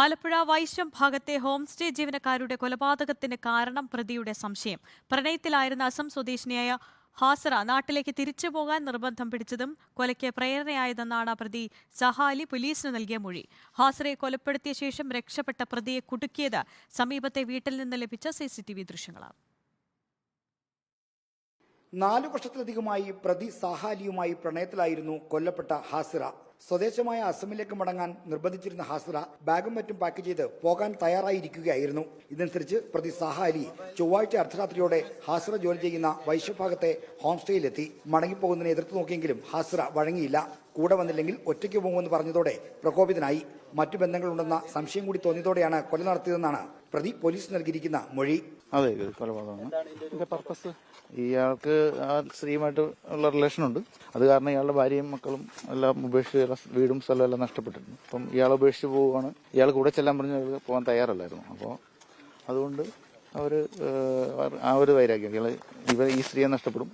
ആലപ്പുഴ വൈശ്യം ഭാഗത്തെ ഹോംസ്റ്റേ ജീവനക്കാരുടെ കൊലപാതകത്തിന് കാരണം പ്രതിയുടെ സംശയം. പ്രണയത്തിലായിരുന്ന അസം സ്വദേശിനിയായ ഹാസറ നാട്ടിലേക്ക് തിരിച്ചു പോകാൻ നിർബന്ധം പിടിച്ചതും കൊലയ്ക്ക് പ്രേരണയായതെന്നാണ് പ്രതി സഹാലി പോലീസിന് നൽകിയ മൊഴി. ഹാസറയെ കൊലപ്പെടുത്തിയ ശേഷം രക്ഷപ്പെട്ട പ്രതിയെ കുടുക്കിയത് സമീപത്തെ വീട്ടിൽ നിന്ന് ലഭിച്ച സിസിടിവി ദൃശ്യങ്ങളാണ്. നാലു വർഷത്തിലധികമായി പ്രതി സഹാലിയുമായി പ്രണയത്തിലായിരുന്നു കൊല്ലപ്പെട്ട ഹാസിറ. സ്വദേശമായ അസമിലേക്ക് മടങ്ങാൻ നിർബന്ധിച്ചിരുന്ന ഹാസ്ര ബാഗും മറ്റും പാക്ക് ചെയ്ത് പോകാൻ തയ്യാറായിരിക്കുകയായിരുന്നു. ഇതനുസരിച്ച് പ്രതി സാഹാലി ചൊവ്വാഴ്ച അർദ്ധരാത്രിയോടെ ഹാസ്ര ജോലി ചെയ്യുന്ന വൈശ്യഭാഗത്തെ ഹോം സ്റ്റേയിലെത്തി മടങ്ങിപ്പോകുന്നതിനെ എതിർത്ത് നോക്കിയെങ്കിലും ഹാസ്ര വഴങ്ങിയില്ല. കൂടെ വന്നില്ലെങ്കിൽ ഒറ്റയ്ക്ക് പോകുമെന്ന് പറഞ്ഞതോടെ പ്രകോപിതനായി. മറ്റു ബന്ധങ്ങളുണ്ടെന്ന സംശയം കൂടി തോന്നിയതോടെയാണ് കൊല നടത്തിയതെന്നാണ് പ്രതി പോലീസ് നൽകിയിരിക്കുന്ന മൊഴി. അതെ കൊലപാതകമാണ്. ഇതിന്റെ പർപ്പസ് ഇയാൾക്ക് ആ സ്ത്രീയുമായിട്ട് ഉള്ള റിലേഷൻ ഉണ്ട്. അത് കാരണം ഇയാളുടെ ഭാര്യയും മക്കളും എല്ലാം ഉപേക്ഷിച്ച് ഇയാളുടെ വീടും സ്ഥലമെല്ലാം നഷ്ടപ്പെട്ടിരുന്നു അപ്പം ഇയാളെ ഉപേക്ഷിച്ച് പോവുകയാണ്. ഇയാൾ കൂടെ ചെല്ലാൻ പറഞ്ഞ് ഇയാൾ പോകാൻ തയ്യാറല്ലായിരുന്നു. അപ്പോൾ അതുകൊണ്ട് അവർ ആ ഒരു വൈരാഗ്യം. ഇയാൾ ഇവ ഈ സ്ത്രീയെ നഷ്ടപ്പെടും.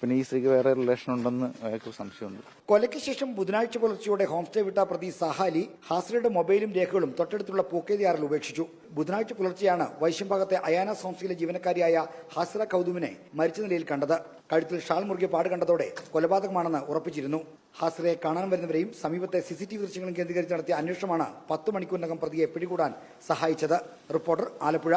പിന്നെ ഈ സ്ത്രീക്ക് വേറെ റിലേഷൻ ഉണ്ടെന്ന് അയാൾക്ക് സംശയമുണ്ട്. കൊലയ്ക്ക് ശേഷം ബുധനാഴ്ച പുലർച്ചയോടെ ഹോം സ്റ്റേ വിട്ട പ്രതി സഹാലി ഹാസ്രയുടെ മൊബൈലും രേഖകളും തൊട്ടടുത്തുള്ള പൂക്കേതിയാറിൽ ഉപേക്ഷിച്ചു. ബുധനാഴ്ച പുലർച്ചെയാണ് വൈശംഭാഗത്തെ അയാന സോംസിലെ ജീവനക്കാരിയായ ഹാസിറ കൗതുമിനെ മരിച്ച നിലയിൽ കണ്ടത്. കഴുത്തിൽ ഷാൾ മുറുകിയ പാട് കണ്ടതോടെ കൊലപാതകമാണെന്ന് ഉറപ്പിച്ചിരുന്നു. ഹാസിറയെ കാണാൻ വരുന്നവരെയും സമീപത്തെ സിസിടിവി ദൃശ്യങ്ങളും കേന്ദ്രീകരിച്ച് നടത്തിയ അന്വേഷണമാണ് പത്ത് മണിക്കൂറിനകം പ്രതിയെ പിടികൂടാൻ സഹായിച്ചത്. റിപ്പോർട്ടർ ആലപ്പുഴ.